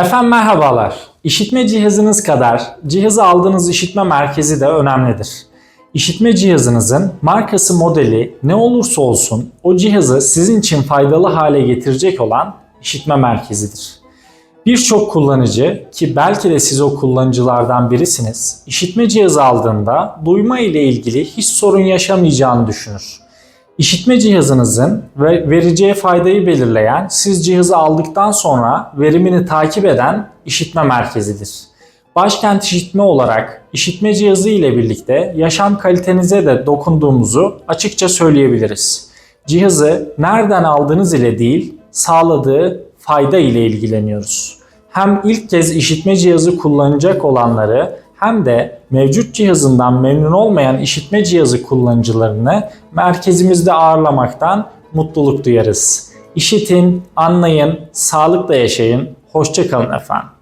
Efendim merhabalar. İşitme cihazınız kadar cihazı aldığınız işitme merkezi de önemlidir. İşitme cihazınızın markası modeli ne olursa olsun o cihazı sizin için faydalı hale getirecek olan işitme merkezidir. Birçok kullanıcı ki belki de siz o kullanıcılardan birisiniz, işitme cihazı aldığında duyma ile ilgili hiç sorun yaşamayacağını düşünür. İşitme cihazınızın ve vereceği faydayı belirleyen, siz cihazı aldıktan sonra verimini takip eden işitme merkezidir. Başkent işitme olarak işitme cihazı ile birlikte yaşam kalitenize de dokunduğumuzu açıkça söyleyebiliriz. Cihazı nereden aldığınız ile değil, sağladığı fayda ile ilgileniyoruz. Hem ilk kez işitme cihazı kullanacak olanları hem de mevcut cihazından memnun olmayan işitme cihazı kullanıcılarını merkezimizde ağırlamaktan mutluluk duyarız. İşitin, anlayın, sağlıkla yaşayın. Hoşçakalın efendim.